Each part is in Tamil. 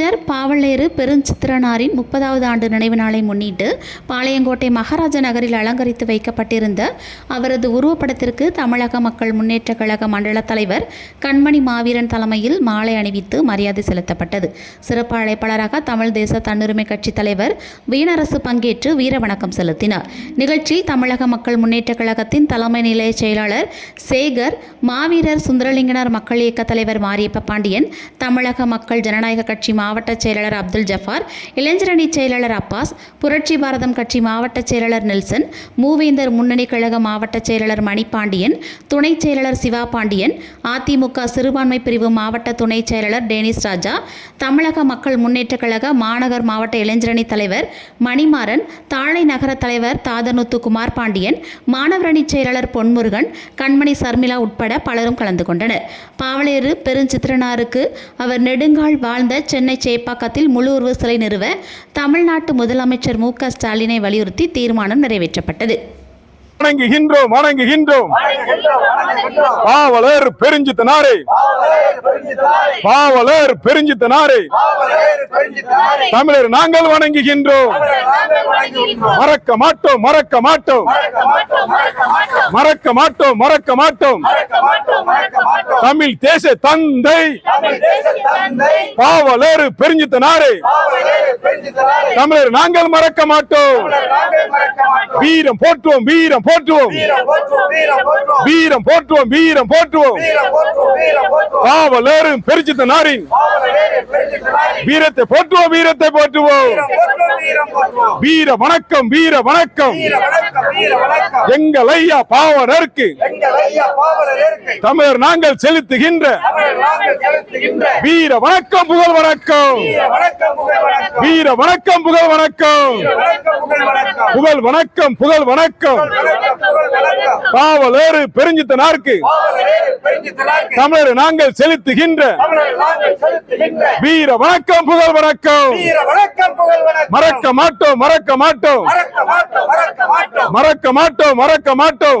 தமிழறிஞர் பாவலேறு பெருஞ்சித்திரனாரின் முப்பதாவது ஆண்டு நினைவு நாளை முன்னிட்டு பாளையங்கோட்டை மகாராஜ நகரில் அலங்கரித்து வைக்கப்பட்டிருந்த அவரது உருவப்படத்திற்கு தமிழக மக்கள் முன்னேற்ற கழக மண்டல தலைவர் கண்மணி மாவீரன் தலைமையில் மாலை அணிவித்து மரியாதை செலுத்தப்பட்டது. சிறப்பு அழைப்பாளராக தமிழ் தேச தன்னுரிமை கட்சி தலைவர் வீணரசு பங்கேற்று வீர வணக்கம் செலுத்தினார். நிகழ்ச்சியில் தமிழக மக்கள் முன்னேற்றக் கழகத்தின் தலைமை நிலைய செயலாளர் சேகர் மாவீரர் சுந்தரலிங்கனார் மக்கள் இயக்க தலைவர் மாரியப்ப பாண்டியன் தமிழக மக்கள் ஜனநாயக கட்சி மாவட்ட மாவட்ட செயலாளர் அப்துல் ஜஃபார் இளைஞரணி செயலாளர் அப்பாஸ் புரட்சி பாரதம் கட்சி மாவட்ட செயலாளர் நெல்சன் மூவேந்தர் முன்னணி கழக மாவட்ட செயலாளர் மணிபாண்டியன் துணை செயலாளர் சிவா பாண்டியன் அதிமுக சிறுபான்மை பிரிவு மாவட்ட துணை செயலாளர் டேனிஸ் ராஜா தமிழக மக்கள் முன்னேற்றக் கழக மாநகர் மாவட்ட இளைஞரணி தலைவர் மணிமாறன் தாழை நகர தலைவர் தாதனுத்து குமார் பாண்டியன் மாணவரணி செயலாளர் பொன்முருகன் கண்மணி சர்மிளா உட்பட பலரும் கலந்து கொண்டனர். பாவலேறு பெருஞ்சித்திரனாருக்கு அவர் நெடுங்கால் வாழ்ந்த சென்னை சேப்பாக்கத்தில் முழு உருவ சிலை நிறுவ தமிழ்நாட்டு முதலமைச்சர் மு க ஸ்டாலினை வலியுறுத்தி தீர்மானம் நிறைவேற்றப்பட்டது. வணங்குகின்றோம் வணங்குகின்றோம். பாவலர் பெருஞ்சித்தனாரே பாவலர் பெருஞ்சித்தனாரே தமிழர் நாங்கள் வணங்குகின்றோம். மறக்க மாட்டோம் மறக்க மாட்டோம். மறக்க மாட்டோம் மறக்க மாட்டோம். தமிழ் தேச தந்தை. பாவலர் பெருஞ்சித்தனாரே. தமிழர் நாங்கள் மறக்க மாட்டோம். வீரம் போற்றுவோம் வீரம் போற்றுவோம். வீரம் போற்றுவோம் வீரம் போற்றுவோம். காவலரும் பெருச்சித்த நாரின் வீரத்தை போற்றுவோம் வீரத்தை போற்றுவோம். வீர வணக்கம் வீர வணக்கம். எங்கள் ஐயா பாவலருக்கு தமிழர் நாங்கள் செலுத்துகின்ற வீர வணக்கம் புகழ் வணக்கம். வீர வணக்கம் புகழ் வணக்கம். புகழ் வணக்கம் புகழ் வணக்கம். பாவலரு பெருஞ்சித்த நாருக்கு. தமிழர் நாங்கள் செலுத்துகின்ற. வீர வணக்கம் புகழ் வணக்கம். மறக்க மாட்டோம் மறக்க மாட்டோம். மறக்க மாட்டோம் மறக்க மாட்டோம்.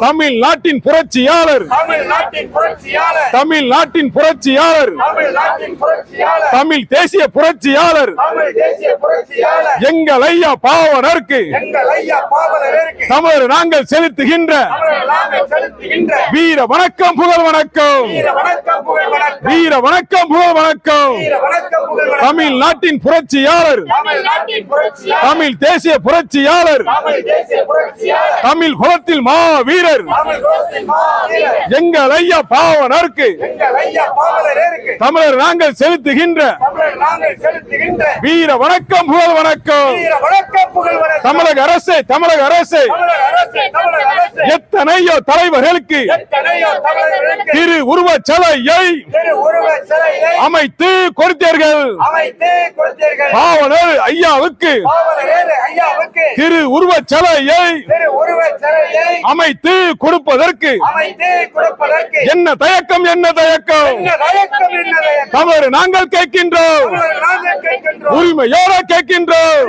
தமிழ்நாட்டின் புரட்சியாளர். தமிழ்நாட்டின் புரட்சியாளர். தமிழ் நாட்டின் புரட்சியாளர். தமிழ் தேசிய புரட்சி புரட்சியாளர். எங்கள் ஐயா பாவனருக்கு. தமிழர் நாங்கள் செலுத்துகின்ற வீர வணக்கம் புகழ் வணக்கம். வீர வணக்கம் புகழ் வணக்கம். தமிழ்நாட்டின் புரட்சியாளர். தமிழ் தேசிய புரட்சியாளர். தமிழ் தேசிய புரட்சியாளர். தமிழ் குலத்தில் மா வீரர் தமிழ் கோஷத்தின் மாவீரர். எங்கள் ஐயா பாவனருக்கு. தமிழர் நாங்கள் செலுத்துகின்ற நாங்கள் செலுத்துகின்ற வீர வணக்கம் புகழ் வணக்கம். வீர வணக்கம் புகழ் வணக்கம். தமிழக அரசு தமிழக அரசு. எத்தனையோ தலைவர்களுக்கு திரு உருவச் சிலையை திரு உருவ சிலையை அமைத்து கொடுத்தீர்கள். பாவலர் ஐயாவுக்கு. திரு உருவ சிலையை அமைத்து கொடுப்பதற்கு. என்ன தயக்கம் என்ன தயக்கம்? தவறு நாங்கள் கேட்கின்றோம். உரிமையோட கேட்கின்றோம்.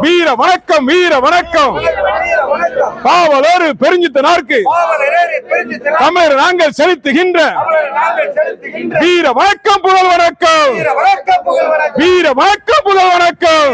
வீர வணக்கம் வீர வணக்கம். பாவலர் பெருஞ்சித்தனார்க்கு. தமிழர் நாங்கள் செலுத்துகின்ற வீர வணக்கம் புகழ் வணக்கம். வீர வணக்கம் புகழ் வணக்கம்.